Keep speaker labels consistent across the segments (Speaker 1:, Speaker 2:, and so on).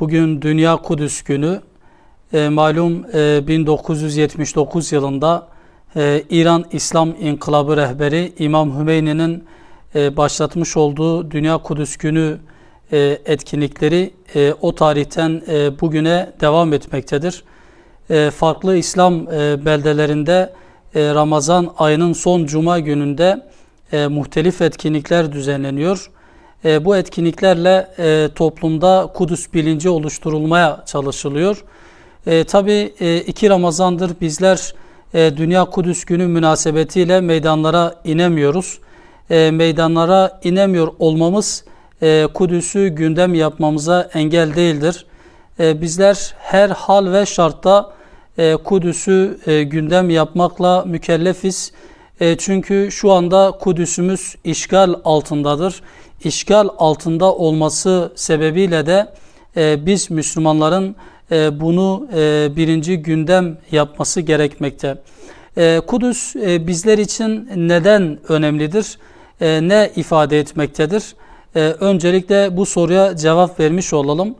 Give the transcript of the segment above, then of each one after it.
Speaker 1: Bugün Dünya Kudüs Günü. E, malum e, 1979 yılında e, İran İslam İnkılabı rehberi İmam Hümeyni'nin e, başlatmış olduğu Dünya Kudüs Günü e, etkinlikleri e, o tarihten e, bugüne devam etmektedir. E, farklı İslam e, beldelerinde e, Ramazan ayının son cuma gününde e, muhtelif etkinlikler düzenleniyor. E, bu etkinliklerle e, toplumda Kudüs bilinci oluşturulmaya çalışılıyor. E, Tabi e, iki Ramazandır bizler e, Dünya Kudüs Günü münasebetiyle meydanlara inemiyoruz. E, meydanlara inemiyor olmamız e, Kudüs'ü gündem yapmamıza engel değildir. E, bizler her hal ve şartta e, Kudüs'ü e, gündem yapmakla mükellefiz. E, çünkü şu anda Kudüs'ümüz işgal altındadır. İşgal altında olması sebebiyle de e, biz Müslümanların e, bunu e, birinci gündem yapması gerekmekte. E, Kudüs e, bizler için neden önemlidir? E, ne ifade etmektedir? E, öncelikle bu soruya cevap vermiş olalım.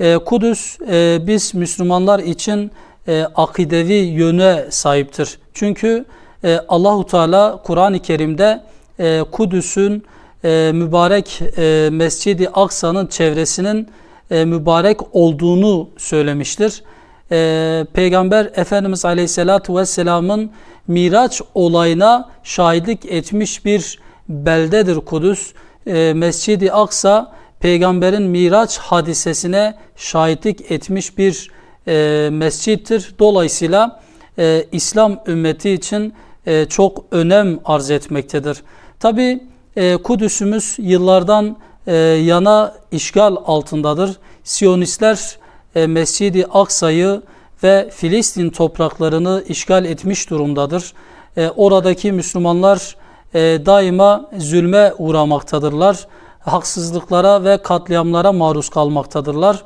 Speaker 1: E, Kudüs e, biz Müslümanlar için e, akidevi yöne sahiptir. Çünkü e, Allahu Teala Kur'an-ı Kerim'de e, Kudüs'ün e, mübarek e, Mescid-i Aksa'nın çevresinin e, mübarek olduğunu söylemiştir. E, Peygamber Efendimiz Aleyhisselatü Vesselam'ın Miraç olayına şahitlik etmiş bir beldedir Kudüs. E, Mescid-i Aksa Peygamberin Miraç hadisesine şahitlik etmiş bir e, mescittir. Dolayısıyla e, İslam ümmeti için e, çok önem arz etmektedir. Tabi e, Kudüs'ümüz yıllardan e, yana işgal altındadır. Siyonistler e, Mescid-i Aksa'yı ve Filistin topraklarını işgal etmiş durumdadır. Oradaki Müslümanlar daima zulme uğramaktadırlar. Haksızlıklara ve katliamlara maruz kalmaktadırlar.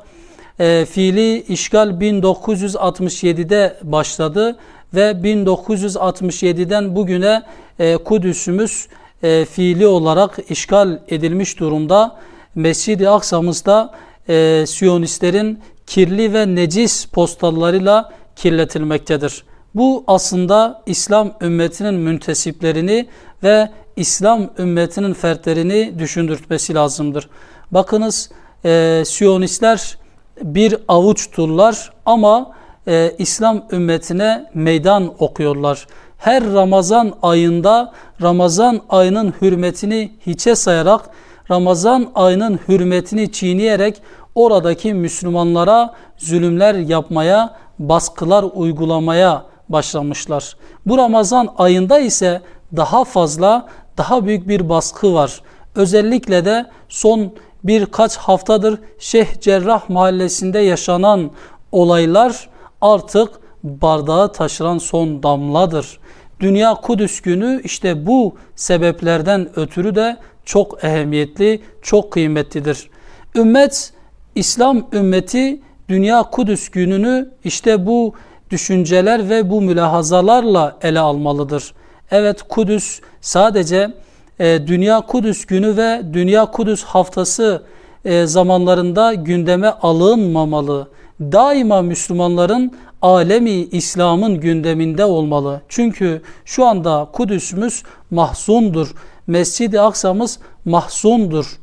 Speaker 1: E, fiili işgal 1967'de başladı ve 1967'den bugüne e, Kudüs'ümüz e, fiili olarak işgal edilmiş durumda. Mescid-i Aksa'mızda e, Siyonistlerin kirli ve necis postallarıyla kirletilmektedir. Bu aslında İslam ümmetinin müntesiplerini ve İslam ümmetinin fertlerini düşündürtmesi lazımdır. Bakınız e, Siyonistler bir avuçturlar ama e, İslam ümmetine meydan okuyorlar. Her Ramazan ayında Ramazan ayının hürmetini hiçe sayarak Ramazan ayının hürmetini çiğneyerek oradaki Müslümanlara zulümler yapmaya, baskılar uygulamaya başlamışlar. Bu Ramazan ayında ise daha fazla, daha büyük bir baskı var. Özellikle de son birkaç haftadır Şeyh Cerrah mahallesinde yaşanan olaylar artık bardağı taşıran son damladır. Dünya Kudüs günü işte bu sebeplerden ötürü de çok ehemmiyetli, çok kıymetlidir. Ümmet, İslam ümmeti Dünya Kudüs gününü işte bu düşünceler ve bu mülahazalarla ele almalıdır. Evet Kudüs sadece e, Dünya Kudüs günü ve Dünya Kudüs haftası e, zamanlarında gündeme alınmamalı. Daima Müslümanların alemi İslam'ın gündeminde olmalı. Çünkü şu anda Kudüs'ümüz mahzundur. Mescid-i Aksa'mız mahzundur.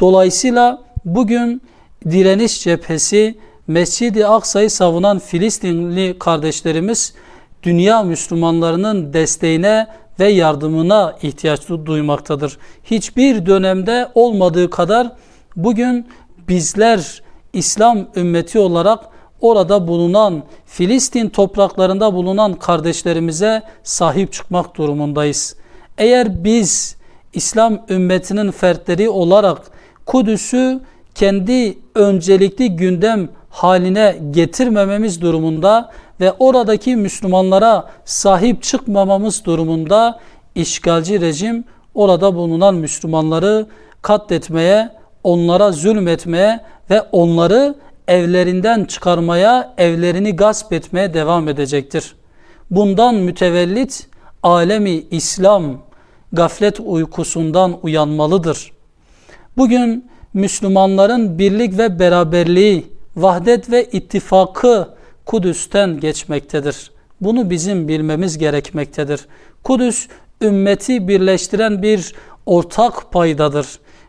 Speaker 1: Dolayısıyla bugün direniş cephesi Mescid-i Aksa'yı savunan Filistinli kardeşlerimiz dünya Müslümanlarının desteğine ve yardımına ihtiyaç duymaktadır. Hiçbir dönemde olmadığı kadar bugün bizler İslam ümmeti olarak orada bulunan Filistin topraklarında bulunan kardeşlerimize sahip çıkmak durumundayız. Eğer biz İslam ümmetinin fertleri olarak Kudüs'ü kendi öncelikli gündem haline getirmememiz durumunda ve oradaki Müslümanlara sahip çıkmamamız durumunda işgalci rejim orada bulunan Müslümanları katletmeye, onlara zulmetmeye ve onları evlerinden çıkarmaya, evlerini gasp etmeye devam edecektir. Bundan mütevellit alemi İslam gaflet uykusundan uyanmalıdır. Bugün Müslümanların birlik ve beraberliği vahdet ve ittifakı Kudüs'ten geçmektedir. Bunu bizim bilmemiz gerekmektedir. Kudüs ümmeti birleştiren bir ortak paydadır.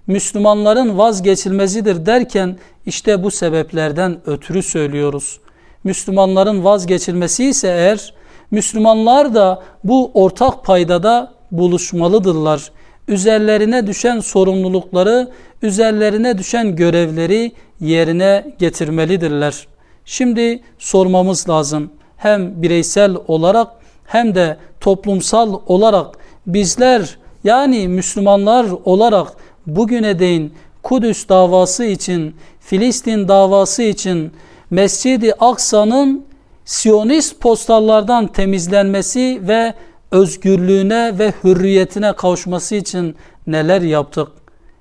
Speaker 1: Müslümanların vazgeçilmezidir derken işte bu sebeplerden ötürü söylüyoruz. Müslümanların vazgeçilmesi ise eğer Müslümanlar da bu ortak paydada buluşmalıdırlar. Üzerlerine düşen sorumlulukları, üzerlerine düşen görevleri yerine getirmelidirler. Şimdi sormamız lazım. Hem bireysel olarak hem de toplumsal olarak bizler yani Müslümanlar olarak bugüne değin Kudüs davası için, Filistin davası için Mescid-i Aksa'nın Siyonist postallardan temizlenmesi ve özgürlüğüne ve hürriyetine kavuşması için neler yaptık?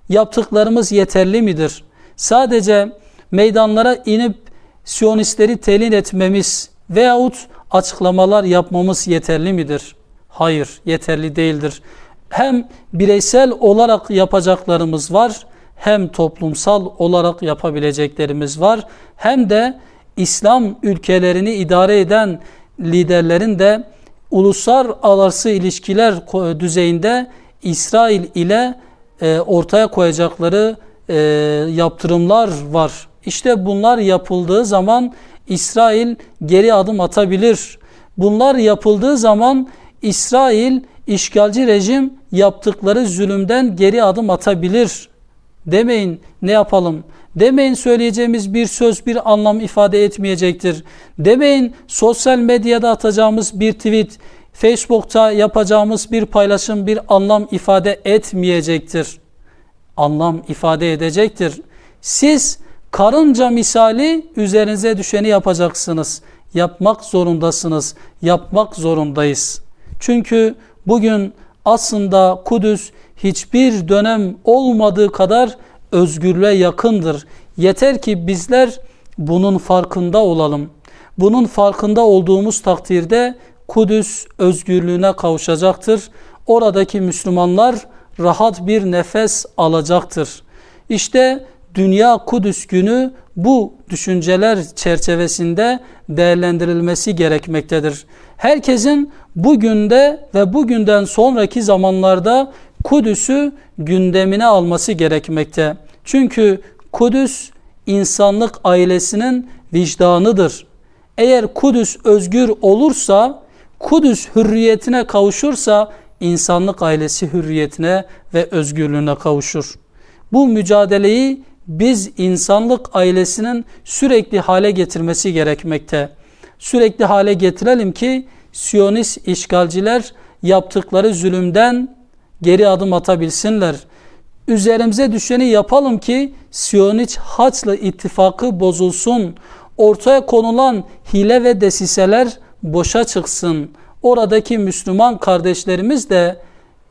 Speaker 1: Yaptıklarımız yeterli midir? Sadece meydanlara inip Siyonistleri telin etmemiz veyahut açıklamalar yapmamız yeterli midir? Hayır, yeterli değildir. Hem bireysel olarak yapacaklarımız var, hem toplumsal olarak yapabileceklerimiz var, hem de İslam ülkelerini idare eden liderlerin de uluslararası ilişkiler düzeyinde İsrail ile e, ortaya koyacakları e, yaptırımlar var. İşte bunlar yapıldığı zaman İsrail geri adım atabilir. Bunlar yapıldığı zaman İsrail işgalci rejim yaptıkları zulümden geri adım atabilir. Demeyin ne yapalım? Demeyin söyleyeceğimiz bir söz bir anlam ifade etmeyecektir. Demeyin sosyal medyada atacağımız bir tweet, Facebook'ta yapacağımız bir paylaşım bir anlam ifade etmeyecektir. Anlam ifade edecektir. Siz karınca misali üzerinize düşeni yapacaksınız. Yapmak zorundasınız. Yapmak zorundayız. Çünkü bugün aslında Kudüs hiçbir dönem olmadığı kadar özgürlüğe yakındır. Yeter ki bizler bunun farkında olalım. Bunun farkında olduğumuz takdirde Kudüs özgürlüğüne kavuşacaktır. Oradaki Müslümanlar rahat bir nefes alacaktır. İşte Dünya Kudüs günü bu düşünceler çerçevesinde değerlendirilmesi gerekmektedir. Herkesin bugünde ve bugünden sonraki zamanlarda Kudüs'ü gündemine alması gerekmekte. Çünkü Kudüs insanlık ailesinin vicdanıdır. Eğer Kudüs özgür olursa, Kudüs hürriyetine kavuşursa insanlık ailesi hürriyetine ve özgürlüğüne kavuşur. Bu mücadeleyi biz insanlık ailesinin sürekli hale getirmesi gerekmekte. Sürekli hale getirelim ki Siyonist işgalciler yaptıkları zulümden geri adım atabilsinler. Üzerimize düşeni yapalım ki Siyonist Haçlı ittifakı bozulsun. Ortaya konulan hile ve desiseler boşa çıksın. Oradaki Müslüman kardeşlerimiz de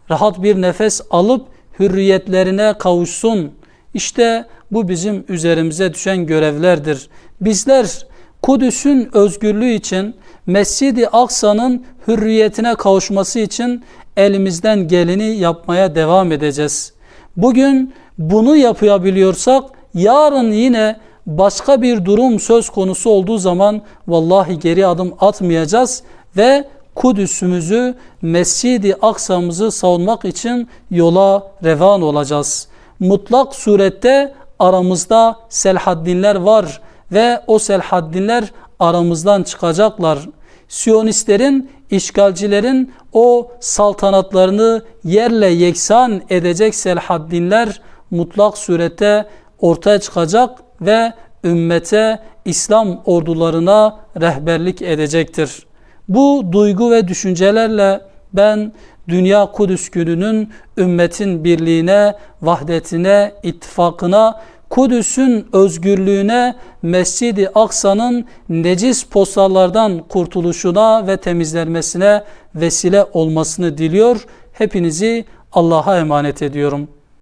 Speaker 1: rahat bir nefes alıp hürriyetlerine kavuşsun. İşte bu bizim üzerimize düşen görevlerdir. Bizler Kudüs'ün özgürlüğü için, Mescid-i Aksa'nın hürriyetine kavuşması için elimizden geleni yapmaya devam edeceğiz. Bugün bunu yapabiliyorsak yarın yine başka bir durum söz konusu olduğu zaman vallahi geri adım atmayacağız ve Kudüs'ümüzü, Mescid-i Aksa'mızı savunmak için yola revan olacağız. Mutlak surette aramızda Selhaddinler var ve o Selhaddinler aramızdan çıkacaklar. Siyonistlerin, işgalcilerin o saltanatlarını yerle yeksan edecek Selhaddinler mutlak surette ortaya çıkacak ve ümmete, İslam ordularına rehberlik edecektir. Bu duygu ve düşüncelerle ben Dünya Kudüs gününün ümmetin birliğine, vahdetine, ittifakına, Kudüs'ün özgürlüğüne, Mescid-i Aksa'nın necis postallardan kurtuluşuna ve temizlenmesine vesile olmasını diliyor. Hepinizi Allah'a emanet ediyorum.